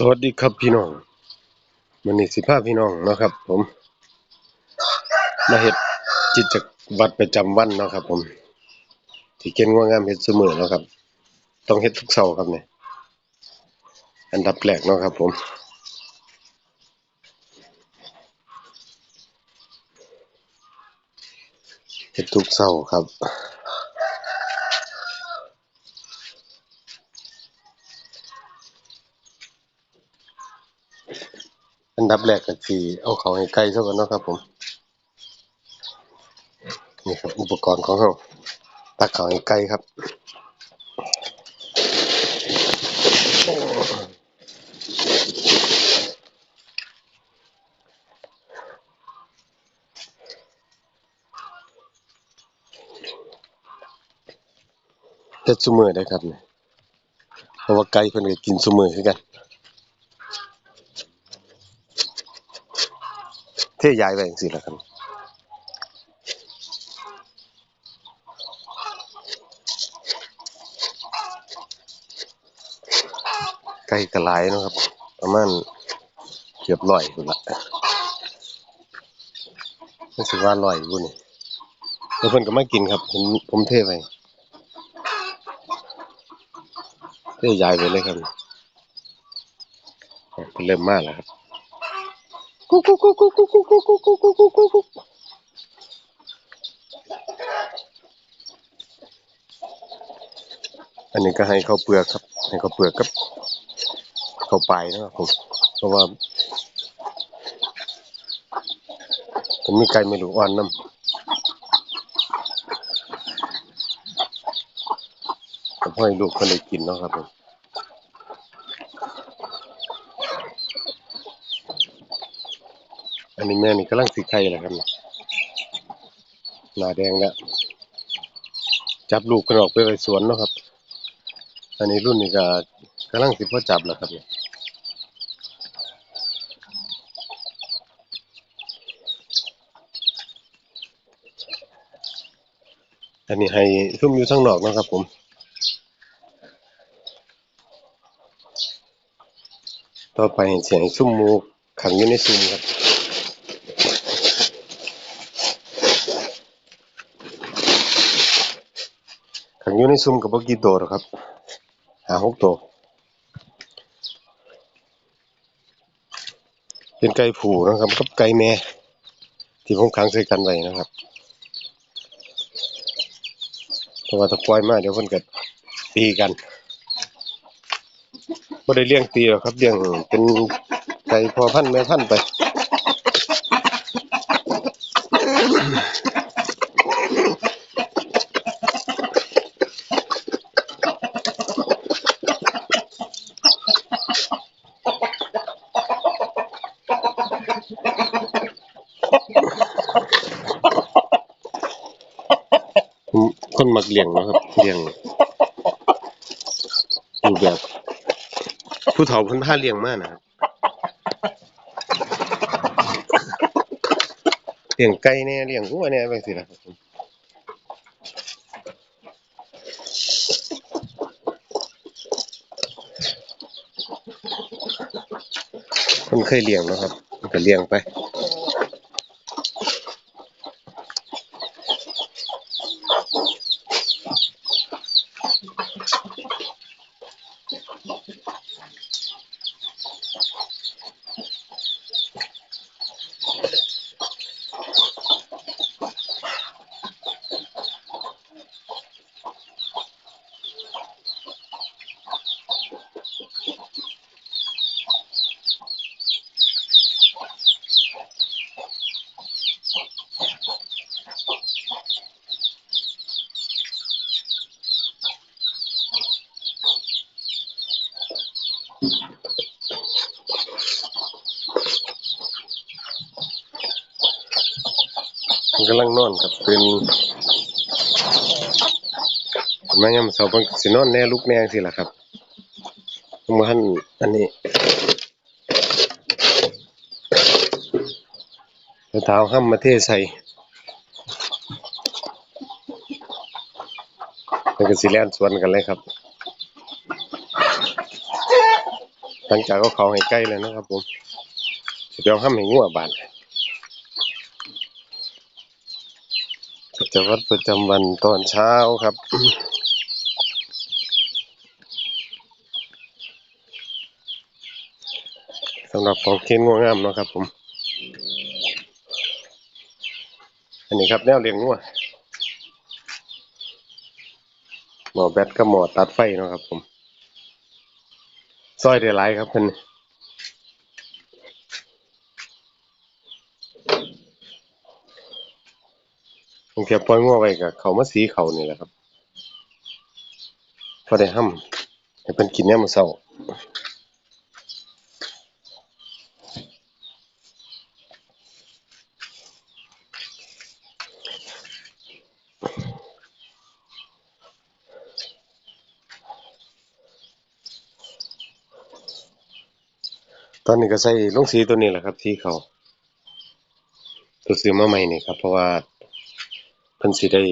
สวัสดีครับพี่น้องมันนี้สิพาพี่น้องเนาะครับ ผม มาเฮ็ดกิตจวัตรประจำวันเนาะครับ ผม ที่เก่งว่างามเฮ็ดเสมอเนาะครับ ต้องเฮ็ดทุกเช้าครับเนี่ยอันดับแรกเนาะครับ ผมเฮ็ดทุกเช้าครับ อันดับแรกก็สิเอาเข้าให้ไก่ซะก่อนเนาะครับ ผม นี่ครับ อุปกรณ์ของเราตักข้าให้ไก่ครับเฮ็ดซุมือได้ครับเนี่ยเพราะว่าไก่เพิ่นก็กินซุมือคือกัน เทยายไว้จังซี่ล่ะครับไก่ก็หลายนะครับ ประมาณเกือบ100พุ่นละรู้สึกว่า100อยู่นี่แล้วเพิ่นก็มากินครับ ผมผมเทไว้เทยายไว้เลยครับเพิ่นเริ่มมากแล้วครับ กุ๊กกุ๊กกุ๊กกุ๊กกุ๊กกุ๊กกุ๊กกุ๊กกุ๊กกุ๊กกุ๊กกุ๊กอันนี้ก็ให้ข้าวเปลือกครับ ให้ข้าวเปลือกกับข้าวปนะครับผมเพราะว่าผมมีไก่ไม่รู้อ่อนน้ำผมให้ลูกเพิ่นได้กินเนาะครับผม อั นนี้แม่นี่กำลังสิไข่แหละครับเนี่ยหน้าแดงแล้ว จับลูกกันออกไปไว้สวนเนาะครับ อันนี้รุ่นนี้ก็กำลังสิพ่อจับแล้วครับเนี่ยอันนี้ให้ซุ่มอยู่ข้งนอกนะครับผม ต่อไปเสียงซุ่มมูขังอยู่ในซุ้มครับ อยู่ในซุ้มกับบ่กี่ตัวหรอกครับ หาหกตัว เป็นไก่ผูนะครับกับไก่แม่ ที่ผมขังใส่กันไว้นะครับเพราะว่าถ้าปล่อยมาเดี๋ยวเพิ่นก็ตีกันบ่ได้เลี้ยงตีหรอกครับเลี้ยงเป็นไก่พอพันแม่พันไป ผม คนมักเลี้ยงเนาะครับเลี้ยงรูปแบบ ผู้เฒ่าเพิ่นพาเลี้ยงมานะครับเลี้ยงไก่แน่เลี้ยงวัวแน่จังซี่ล่ะครับผมคนเคยเลี้ยงเนาะครับมันก็เลี้ยงไป มันกำลังนอนครับเป็นแม่ยามเช้าเพิ่นก็สินอนแน่ลุกแน่จังซี่ล่ะครับผมบ่ทันอันนี้เอาเท้าห้ำมมาเทใส่มันก็สิแล่นสวนกันเลยครับ หลังจากเอาเขาให้ใกล้แล้วนะครับผมจะไปเอาห้ำให้งัวบานกิ จวัตรประจำวันตอนเช้าครับ สำหรับของเคนงัวงามเนาะครับผม อันนี้ครับแนวเลี้ยงงัวหมอแบตกับหมอตัดไฟเนาะครับผมซอยได้หลายครับเพิ่น ผมแค่ปล่อยงัวไว้กับเขามาสีเขานี่แหละครับพอได้ห้ำให้เพิ่นกินแนวมื้อเช้าตอนนี้ก็ใส่ลงสีตัวนี้แหละครับสีเขาตัวซื้อมาใหม่นี่ครับ เพราะว่า เพิ่นสิได้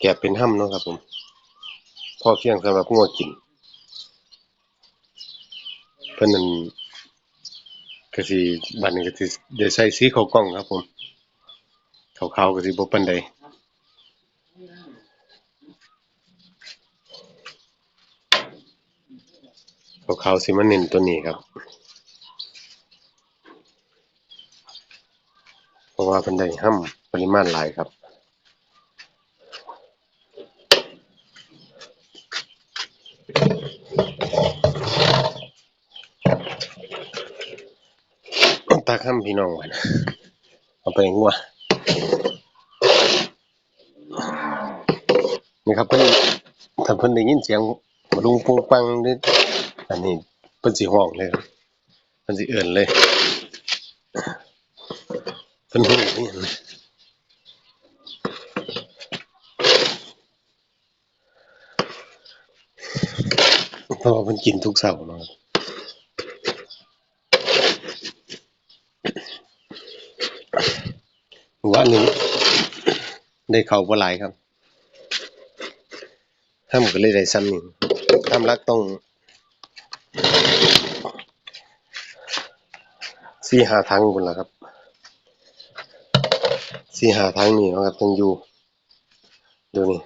แกะเป็นห้ำเนาะครับผม พอเพียงสำหรับงัวกิน เพิ่นนั่นก็สิบัดนี้ก็สิได้ใส่สีขาวกล้องครับผมขาวๆก็สิบ่ปานใดขาวๆสิมาเน้นตัวนี้ครับ เพราะว่าเพิ่นได้ห้ำปริมาณหลายครับตาค่ำพี่น้องไว้นะเอาไปงัวนี่ครับเพิ่นถ้าเพิ่นได้ยินเสียงลุงปุงปังนี่อันนี้เพิ่นสิห้องเลยครับเพิ่นสิเอิ้นเลย เพิ่นฮู้นี่เลยเพราะว่าเพิ่นกินทุกเช้าเนาะวันนี้ได้เข้าบ่หลายครับห้ามก็เลยได้ซ้ำหนี่งห้ามรักต้องสี่หาทางพุ่นล่ะครับ สี่หาทางนี่นะครับต้องอยู่ดูนี่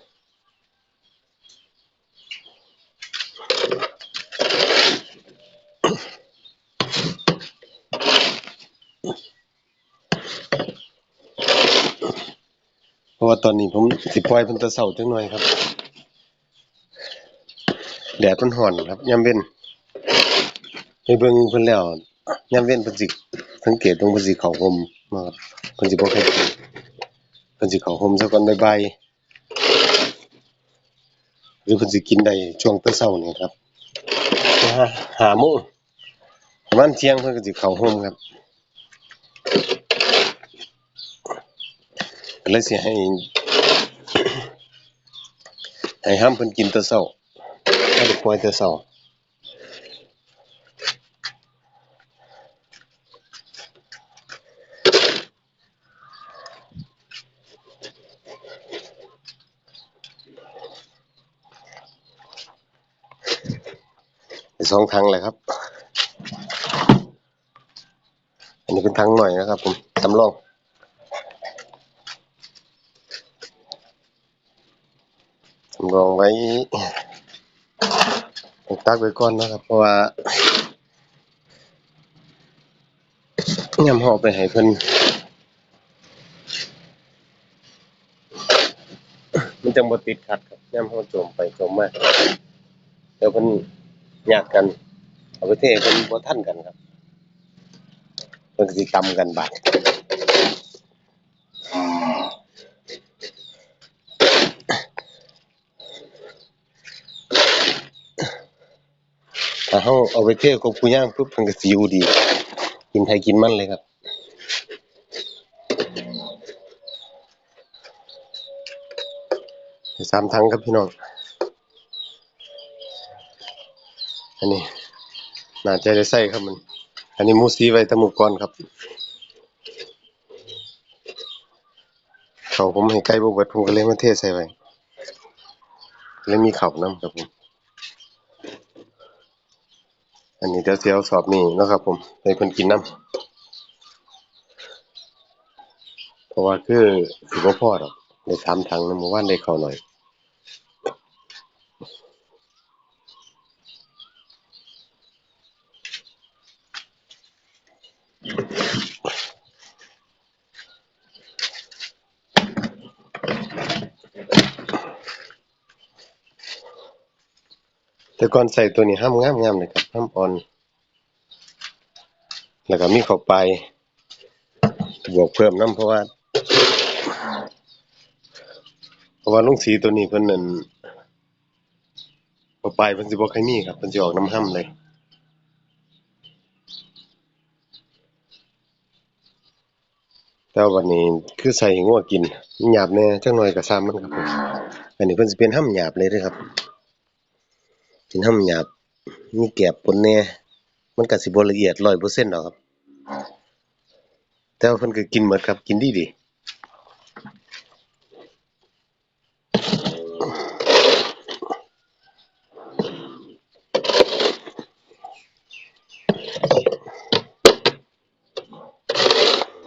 เพราะว่าตอนนี้ผมสิปล่อยเพิ่นต่เช้าจังหน่อยครับแดดมันร้อนครับยามเว้นไปเบิ่งเพิ่นแล้วยามเว้นเพิ่นสิสังเกตตรงเพิ่นสิเข้าห่มาะครับเพิ่นสิบ่ค่อยกิน พิ่นสิเข้าห่มซะก่อนบ่ายๆหรือเพิ่นสิกินได้ช่วงแต่เช้านี่ครับหาโมงประมาณเที่ยงเพิ่นก็สิเข้าห่มครับก็เลยสิให้ให้ห้ามเพิ่นกินแต่เช้าเอาไปปล่อยแต่เช้า สองถังเลยครับ อันนี้เป็นถังหน่อยนะครับ ผมสำรองสำรองไว้ตักไว้ก่อนนะครับ เพราะว่าย่ำห่อไปให้เพิ่นมันจังบ่ติดขัดครับย่ำห่อโจมไปโจมมาเดี๋ยวเพิ่น ญาติกันเอาไปเทเพิ่นบ่ทันกันครับเพิ่นก็สิตำกันบาดถ้าเฮาเอาไปเทกับผู้ย่างปุ๊บเพิ่นก็สิอยู่ดี กินไผกินมันเลยครับสามถังครับพี่น้อง อันนี้น่าจะได้ใส่ครับมัน อันนี้มูสีไว้ตะมูก่อนครับเขาผมให้ไก่บ่เบิดผมก็เลยมาเทใส่ไว้เลยมีข้าวนํครับผม อันนี้เดี๋ยวสิเอาสอบนี้เนะครับผมให้เพิ่นกินน้ำเพราะว่าคือสิบ่พอดอกได้สามถังนะเมื่อวานได้เข้าหน่อย แต่ก่อนใส่ตัวนี้ห้ามงามงามเลยครับห้ามอ่อน แล้วก็มีเข้าไป บวกเพิ่มน้ำเพราะว่า เพราะว่าลุงสีตัวนี้เพิ่นนั่นเข้าไปเพิ่นสิบ่ค่อยมีครับเพิ่นสิออกน้ำห้ำเลย แต่วันนี้คือใส่ห้งัวกินหยาบแน่จังหน่อยก็ซ้ำมันครับผมอันนี้เพิ่นสิเป็นห้ำหยาบเลยเด้อครับเป็นห้ำหยาบมีแกบปนแน่มันก็สิบ่ละเอียด100%ดอกครับ แต่ว่าเพิ่นก็กินหมดครับกินดีดี